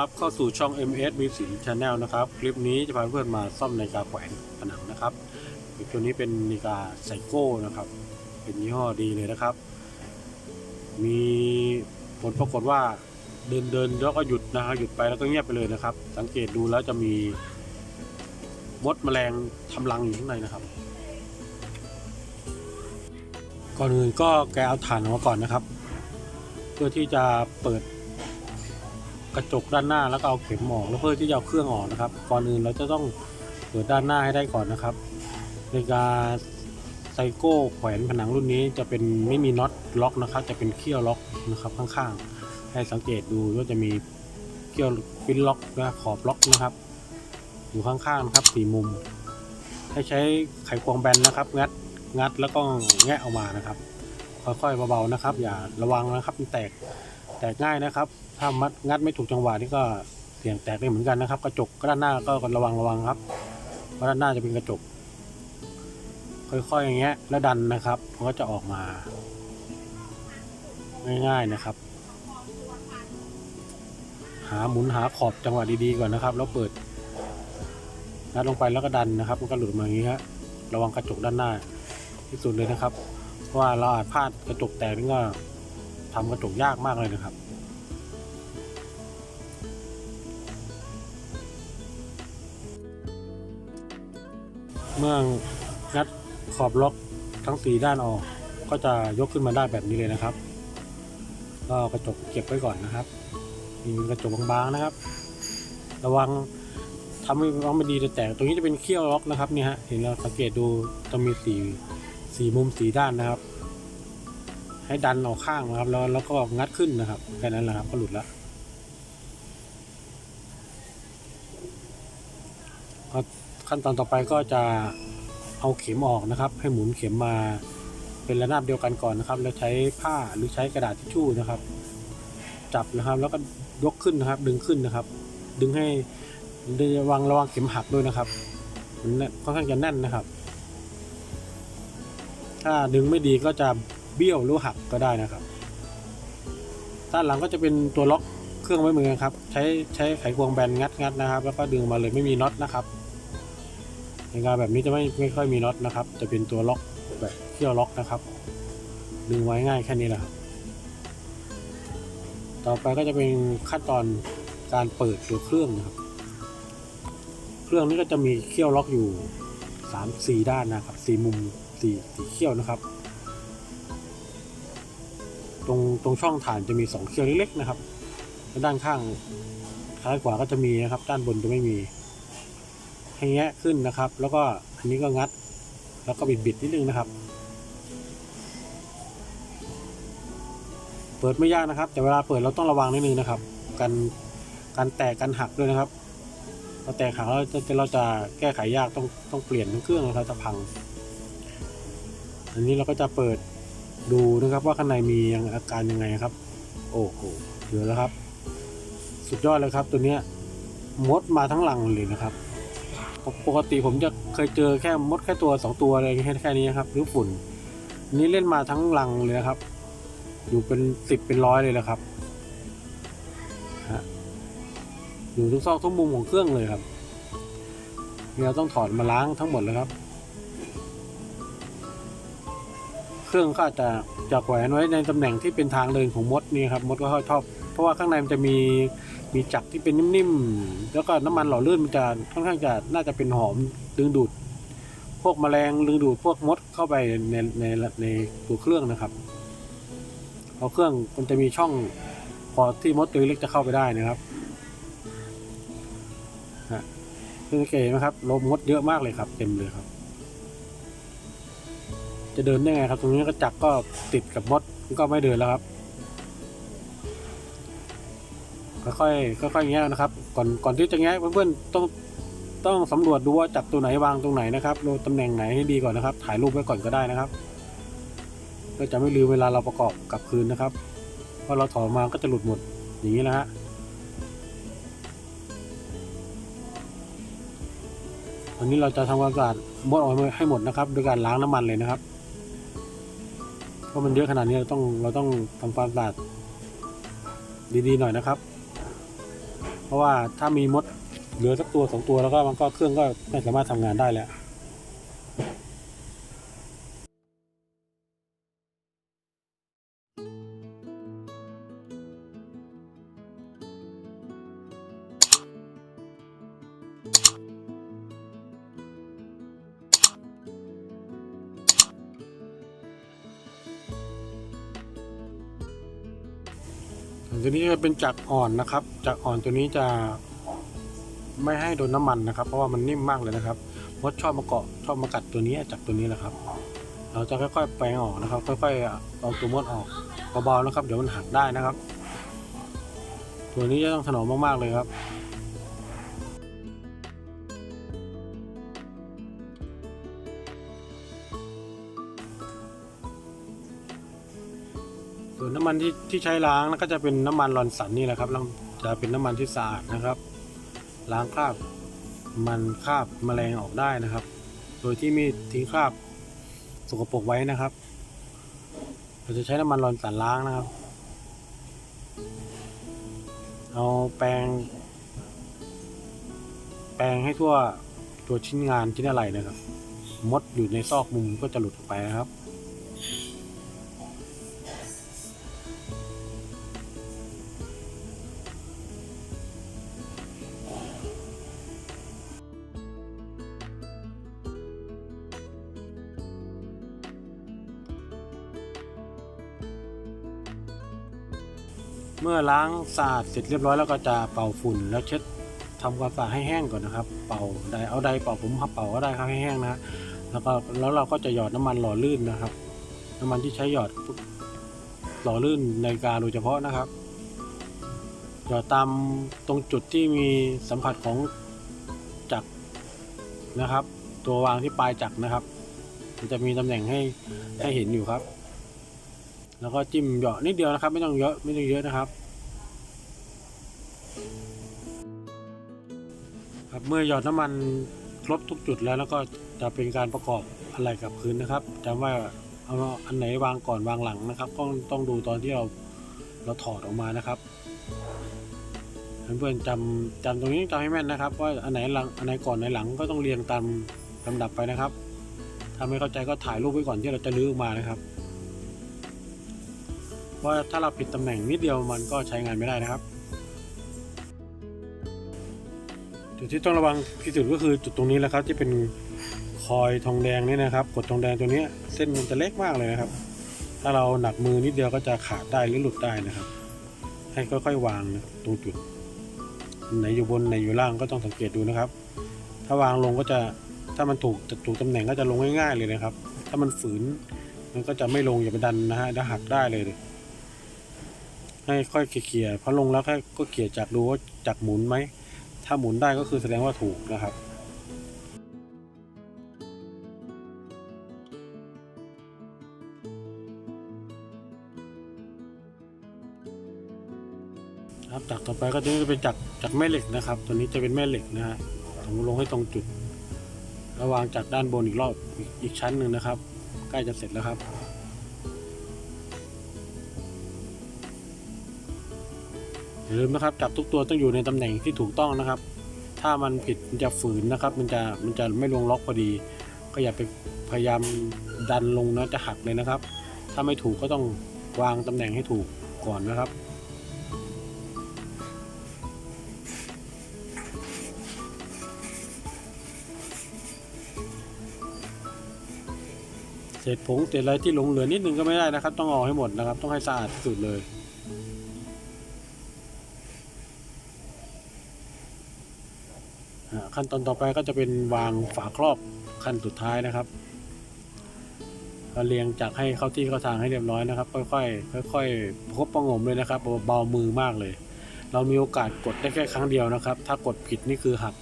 รับเข้าสู่ช่อง MS มีสิน Channel นะครับ คลิปนี้จะพาเพื่อนมาซ่อมนาฬิกาแขวนผนังนะครับตัวนี้เป็นนาฬิกาไซโก้นะครับ เป็นยี่ห้อดีเลยนะครับ มีผลปรากฏว่าเดินเดินแล้วก็หยุดนะครับหยุดไปแล้วก็เงียบไปเลยนะครับ สังเกตดูแล้วจะมีมดแมลงทำรังอยู่ข้างในนะครับ ก่อนอื่นก็แกเอาถ่านออกมาก่อนนะครับ เพื่อที่จะเปิด กระจกด้านหน้าแล้วก็เอาเข็มออกแล้วเพื่อที่จะเอาเครื่องออกนะครับ ก่อนอื่นเราจะต้องเปิดด้านหน้าให้ได้ก่อนนะครับในการไซโก้แขวนผนังรุ่นนี้จะเป็นไม่มีน็อตล็อกนะครับ จะเป็นเขี้ยวล็อกนะครับข้างๆ ให้สังเกตดูก็จะมีเขี้ยวปิ้นล็อกนะขอบล็อกนะครับ อยู่ข้างๆนะครับสี่มุม ให้ใช้ไขควงแบนนะครับ งัดงัดแล้วก็แงะออกมานะครับ ค่อยๆเบาๆนะครับ อย่าระวังนะครับมันแตกแตกง่ายนะครับ ถ้ามัดงัดไม่ถูกจังหวะนี่ก็เสี่ยงแตกได้เหมือนกันนะครับ กระจกด้านหน้าก็ระวังระวังครับเพราะด้านหน้าจะเป็นกระจก ค่อยๆอย่างเงี้ย แล้วดันนะครับมันก็จะออกมา ง่ายๆนะครับ หาหมุนหาขอบจังหวะดีๆก่อนนะครับ แล้วเปิดงัดลงไปแล้วก็ดันนะครับ มันก็หลุดมาอย่างนี้ฮะระวังกระจกด้านหน้าที่สุดเลยนะครับ เพราะว่าเราอาจพลาดกระจกแตกนี่ก็ทำกระจกยากมากเลยนะครับ เมื่องัดขอบล็อกทั้งสีด้านออก ก็จะยกขึ้นมาได้แบบนี้เลยนะครับ ก็กระจกเก็บไว้ก่อนนะครับ มีกระจกบางๆนะครับ ระวังทำให้ร้องไม่ดีจะแตก ตรงนี้จะเป็นเขี้ยวล็อกนะครับนี่ฮะ เห็นเราสังเกตดูจะมีสีสีมุมสีด้านนะครับ ให้ดันออกข้างนะครับ แล้วแล้วก็งัดขึ้นนะครับแค่นั้นแหละครับก็หลุดแล้วก็ ขั้นตอนต่อไปก็จะเอาเข็มออกนะครับ ให้หมุนเข็มมาเป็นระนาบเดียวกันก่อนนะครับ แล้วใช้ผ้าหรือใช้กระดาษทิชชู่นะครับ จับนะครับแล้วก็ยกขึ้นนะครับ ดึงขึ้นนะครับ ดึงให้ระวังระวังเข็มหักด้วยนะครับมันค่อนข้างจะแน่นนะครับ ถ้าดึงไม่ดีก็จะเบี้ยวหรือหักก็ได้นะครับ ด้านหลังก็จะเป็นตัวล็อกเครื่องไว้เหมือนกันครับ ใช้ใช้ไขควงแบนงัดงัดนะครับ แล้วก็ดึงมาเลยไม่มีน็อตนะครับ ในงานแบบนี้จะไม่ไม่ค่อยมีน็อตนะครับ จะเป็นตัวล็อกแบบเที่ยวล็อกนะครับดึงไว้ง่ายแค่นี้แหละต่อไปก็จะเป็นขั้นตอนการเปิดตัวเครื่องนะครับ เครื่องนี้ก็จะมีเขี้ยวล็อกอยู่สามสี่ด้านนะครับสี่มุมสี่สี่เขี้ยวนะครับ ตรงตรงช่องฐานจะมีสองเขี้ยวเล็กๆนะครับ ด้านข้างซ้ายขวาก็จะมีนะครับ ด้านบนจะไม่มี แงะขึ้นนะครับ แล้วก็อันนี้ก็งัด แล้วก็บิดบิดนิดนึงนะครับ เปิดไม่ยากนะครับ แต่เวลาเปิดเราต้องระวังนิดนึงนะครับการการแตกการหักด้วยนะครับพอแตกหักแล้วจะเราจะแก้ไขยากต้องต้องเปลี่ยนทั้งเครื่องนะครับจะพัง อันนี้เราก็จะเปิดดูนะครับว่าข้างในมีอาการยังไงครับ โอ้โหเหลือแล้วครับ สุดยอดเลยครับตัวเนี้ยมดมาทั้งหลังเลยนะครับ ปกติผมจะเคยเจอแค่มดแค่ตัวสองตัวอะไรแค่แค่นี้ครับ หรือฝุ่น นี้เล่นมาทั้งลังเลยนะครับ อยู่เป็นสิบเป็นร้อยเลยนะครับฮะอยู่ทุกซอกทุกมุมของเครื่องเลยครับนี่เราต้องถอดมาล้างทั้งหมดเลยครับ เครื่องก็อาจจะจะแขวนไว้ในตำแหน่งที่เป็นทางเดินของมดนี่ครับมดก็ชอบเพราะว่าข้างในมันจะมี มีจักรที่เป็นนิ่มๆ แล้วก็น้ำมันหล่อลื่นมันจะค่อนข้างจะน่าจะเป็นหอมดึงดูด พวกแมลงดึงดูดพวกมดเข้าไปในในในตัวเครื่องนะครับเพราะเครื่องมันจะมีช่องพอที่มดตัวเล็กจะเข้าไปได้นะครับฮะซึ่งเก๋ไหมครับลมมดเยอะมากเลยครับ เต็มเลยครับ จะเดินได้ไงครับ ตรงนี้ก็จักรก็ติดกับมดก็ไม่เดินแล้วครับ ค่อยๆค่อยๆแงะนะครับ ก่อนก่อนที่จะแงะเพื่อนๆต้องต้องสำรวจดูว่าจับตัวไหนวางตรงไหนนะครับดูตำแหน่งไหนให้ดีก่อนนะครับ ถ่ายรูปไว้ก่อนก็ได้นะครับก็จะไม่ลืมเวลาเราประกอบกลับคืนนะครับพอเราถอดมาก็จะหลุดหมดอย่างนี้นะฮะวันนี้เราจะทำความสะอาดมดออกมาให้หมดนะครับโดยการล้างน้ำมันเลยนะครับเพราะมันเยอะขนาดนี้เราต้องเราต้องทำความสะอาดดีๆหน่อยนะครับ พราะว่าถ้ามีมดเหลือสักตัวสองตัวแล้วก็มันก็เครื่องก็ไม่สามารถทำงานได้แล้ว ตัวนี้จะเป็นจักอ่อนนะครับ จักอ่อนตัวนี้จะไม่ให้โดนน้ำมันนะครับ เพราะว่ามันนิ่มมากเลยนะครับมดชอบมาเกาะชอบมากัดตัวนี้จากตัวนี้แหละครับ เราจะค่อยๆแปลงออกนะครับ ค่อยๆเอาตัวมดออกเบาๆนะครับ เดี๋ยวมันหักได้นะครับ ตัวนี้จะต้องถนอมมากๆเลยครับ ส่วนน้ำมันที่ที่ใช้ล้างก็จะเป็นน้ำมันลอนสันนี่แหละครับจะเป็นน้ำมันที่สะอาดนะครับ ล้างคราบมันคราบแมลงออกได้นะครับ โดยที่ไม่ทิ้งคราบสกปรกไว้นะครับ เราจะใช้น้ำมันลอนสันล้างนะครับ เอาแปรงแปรงให้ทั่วตัวชิ้นงานชิ้นอะไรนะครับ มดอยู่ในซอกมุมก็จะหลุดออกไปนะครับ เมื่อล้างสะอาดเสร็จเรียบร้อยแล้วก็จะเป่าฝุ่นแล้วเช็ดทำความสะอาดให้แห้งก่อนนะครับ เป่าไดเอาไดเป่าผมเป่าก็ได้ครับให้แห้งนะแล้วก็แล้วเราก็จะหยอดน้ำมันหล่อลื่นนะครับ น้ำมันที่ใช้หยอดหล่อลื่นในกาโดยเฉพาะนะครับ หยอดตามตรงจุดที่มีสัมผัสของจักรนะครับ ตัววางที่ปลายจักรนะครับ มันจะมีตำแหน่งให้ให้เห็นอยู่ครับ แล้วก็จิ้มเหยาะนิดเดียวนะครับ ไม่ต้องเยอะไม่ต้องเยอะนะครับ ครับเมื่อหยอดน้ำมันครบทุกจุดแล้วแล้วก็จะเป็นการประกอบอะไรกับพื้นนะครับจำว่าเอาอันไหนวางก่อนวางหลังนะครับต้องต้องดูตอนที่เราเราถอดออกมานะครับเพื่อนๆจำจำตรงนี้จำให้แม่นนะครับว่าอันไหนหลังอันไหนก่อนอันไหนหลังก็ต้องเรียงตามลำดับไปนะครับถ้าไม่เข้าใจก็ถ่ายรูปไว้ก่อนที่เราจะลื้อมานะครับ เพราะถ้าเราผิดตำแหน่งนิดเดียวมันก็ใช้งานไม่ได้นะครับ จุดที่ต้องระวังที่สุดก็คือจุดตรงนี้แหละครับที่เป็นคอยทองแดงนี่นะครับ กดทองแดงตัวนี้เส้นมันจะเล็กมากเลยนะครับ ถ้าเราหนักมือนิดเดียวก็จะขาดได้หรือหลุดได้นะครับ ให้ค่อยๆวางนะตรงจุดไหนอยู่บนไหนอยู่ล่างก็ต้องสังเกตดูนะครับ ถ้าวางลงก็จะถ้ามันถูกถูกตำแหน่งก็จะลงง่ายๆเลยนะครับ ถ้ามันฝืนมันก็จะไม่ลงอย่าไปดันนะฮะจะหักได้เลย ให้ค่อยเขี่ยๆพอลงแล้วแค่ก็เขี่ยจากดูว่าจากหมุนไหม ถ้าหมุนได้ก็คือแสดงว่าถูกนะครับครับจากต่อไปก็จะเป็นจากจากแม่เหล็กนะครับ ตัวนี้จะเป็นแม่เหล็กนะฮะผมลงให้ตรงจุด ระวางจากด้านบนอีกรอบอีกชั้นหนึ่งนะครับ ใกล้จะเสร็จแล้วครับ อย่าลืมนะครับจับทุกตัวต้องอยู่ในตำแหน่งที่ถูกต้องนะครับ ถ้ามันผิดมันจะฝืนนะครับ มันจะมันจะไม่ลงล็อกพอดี ก็อย่าไปพยายามดันลงนะจะหักเลยนะครับ ถ้าไม่ถูกก็ต้องวางตำแหน่งให้ถูกก่อนนะครับเศษผงเศษอะไรที่หลงเหลือนิดนึงก็ไม่ได้นะครับ ต้องเอาให้หมดนะครับ ต้องให้สะอาดที่สุดเลย ขั้นตอนต่อไปก็จะเป็นวางฝาครอบขั้นสุดท้ายนะครับก็เรียงจากให้เข้าที่เข้าทางให้เรียบร้อยนะครับ ค่อยๆค่อยๆพบประงมเลยนะครับเบามือมากเลย เรามีโอกาสกดได้แค่ครั้งเดียวนะครับ ถ้ากดผิดนี่คือหัก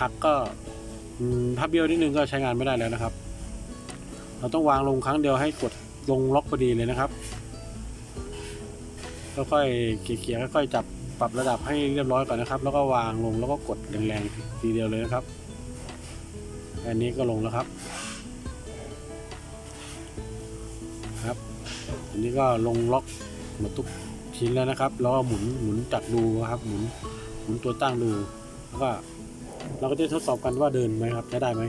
หักก็ถ้าเบี้ยวนิดนึงก็ใช้งานไม่ได้แล้วนะครับ เราต้องวางลงครั้งเดียวให้กดลงล็อกพอดีเลยนะครับค่อยๆเกี่ยๆค่อยๆจับ ปรับระดับให้เรียบร้อยก่อนนะครับ แล้วก็วางลงแล้วก็กดแรงๆทีเดียวเลยนะครับอันนี้ก็ลงแล้วครับ ครับ อันนี้ก็ลงล็อกหมดทุกชิ้นแล้วนะครับ แล้วก็หมุนหมุนจัดดูครับ หมุนหมุนตัวตั้งดูแล้วก็เราก็จะทดสอบกันว่าเดินไหมครับใช้ได้ไหม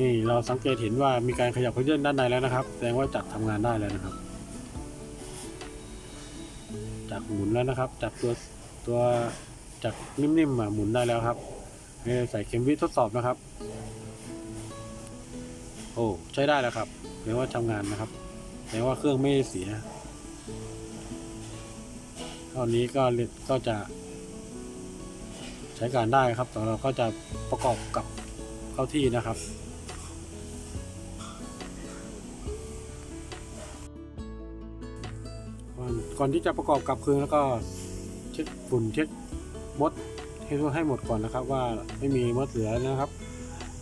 นี่เราสังเกตเห็นว่ามีการขยับเขยื่อนด้านในแล้วนะครับ แสดงว่าจักรทำงานได้แล้วนะครับ จักหมุนแล้วนะครับจักตัวตัวจักนิ่มๆอะหมุนได้แล้วครับใส่เข็มวิทดสอบนะครับ โอ้ใช้ได้แล้วครับแปลว่าทำงานนะครับแปลว่าเครื่องไม่เสียเท่านี้ก็เรียกก็จะ ใช้การได้ครับแต่เราก็จะประกอบกับเข้าที่นะครับ ก่อนที่จะประกอบกับเครื่องแล้วก็เช็ดฝุ่นเช็ดมดให้ให้หมดก่อนนะครับ ว่าไม่มีมดเหลือนะครับ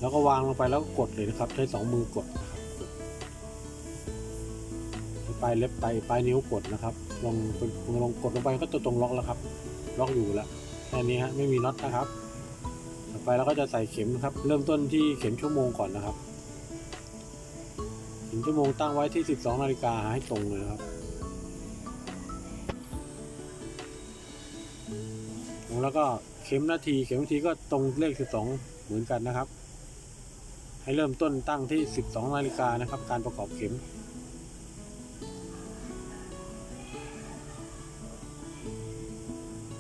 แล้วก็วางลงไปแล้วก็กดเลยนะครับ ใช้สองมือกดปลายเล็บปลายปลายนิ้วกดนะครับลองลองกดลงไปก็จะตรงล็อกแล้วครับ ล็อกอยู่แล้วแค่นี้ฮะไม่มีน็อตนะครับ ต่อไปเราก็จะใส่เข็มนะครับ เริ่มต้นที่เข็มชั่วโมงก่อนนะครับเข็มชั่วโมงตั้งไว้ที่ 12นาฬิกาให้ตรงเลยครับ แล้วก็เข็มนาที เข็มนาทีก็ตรงเลข 12 เหมือนกันนะครับ ให้เริ่มต้นตั้งที่ 12 นาฬิกานะครับ การประกอบเข็ม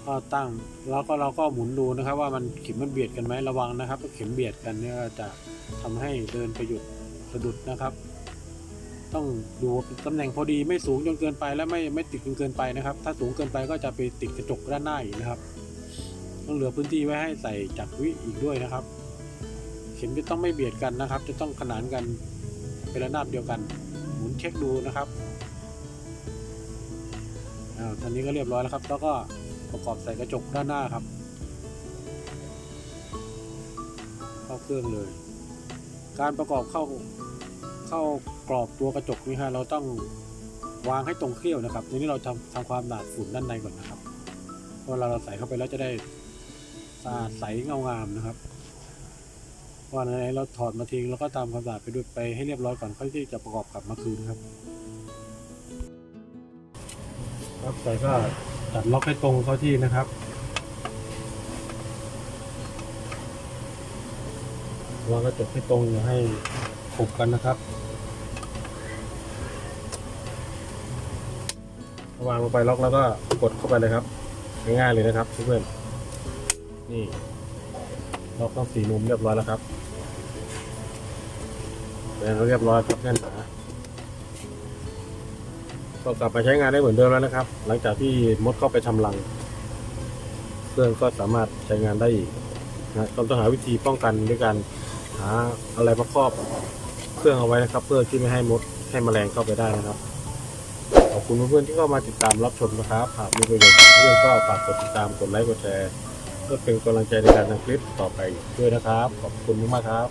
ก็ตั้งแล้วก็เราก็หมุนดูนะครับ ว่ามันเข็มมันเบียดกันไหมระวังนะครับถ้าเข็มเบียดกันเนี่ยจะทำให้เดินไปหยุดสะดุดนะครับ ต้องดูตำแหน่งพอดีไม่สูงจนเกินไปและไม่ไม่ติดจนเกินไปนะครับ ถ้าสูงเกินไปก็จะไปติดกระจกด้านหน้าอีกนะครับ ต้องเหลือพื้นที่ไว้ให้ใส่จักรวิอีกด้วยนะครับ เข็มจะต้องไม่เบียดกันนะครับ จะต้องขนานกันเป็นระนาบเดียวกัน หมุนเช็คดูนะครับอ้าวตอนนี้ก็เรียบร้อยแล้วครับ แล้วก็ประกอบใส่กระจกด้านหน้าครับ เข้าเครื่องเลย การประกอบเข้าเข้ากรอบตัวกระจกนี่ฮะเราต้องวางให้ตรงเครี่ยวนะครับทีนี้เราทำทำความหนาดฝุ่นด้านในก่อนนะครับเพราะเวลาเราใส่เข้าไปแล้วจะได้ สะอาดใสเงางามนะครับว่าในเราถอดมาทิ้งแล้วก็ตามความสะอาดไปด้วยไปให้เรียบร้อยก่อนค่อยที่จะประกอบกลับมาคืนครับ ครับใส่ก็ตัดล็อกให้ตรงเข้าที่นะครับวางกระจกให้ตรงอย่าให้ขบกันนะครับวางลงไปล็อกแล้วก็กดเข้าไปเลยครับ ง่ายๆเลยนะครับเพื่อน นี่ล็อกต้องสีมุมเรียบร้อยแล้วครับเป็นเรียบร้อยครับแน่นหนาก็กลับมาใช้งานได้เหมือนเดิมแล้วนะครับ หลังจากที่มดเข้าไปทำรังเครื่องก็สามารถใช้งานได้อีกนะต้องต้องหาวิธีป้องกันด้วยการหาอะไรมาครอบเครื่องเอาไว้นะครับ เพื่อที่ไม่ให้มดให้แมลงเข้าไปได้นะครับขอบคุณเพื่อนๆที่เข้ามาติดตามรับชมนะครับหากมีประโยชน์เพื่อนก็ฝากกดติดตามกดไลค์กดแชร์ เพื่อเป็นกำลังใจในการทำคลิปต่อไปด้วยนะครับ ขอบคุณมากครับ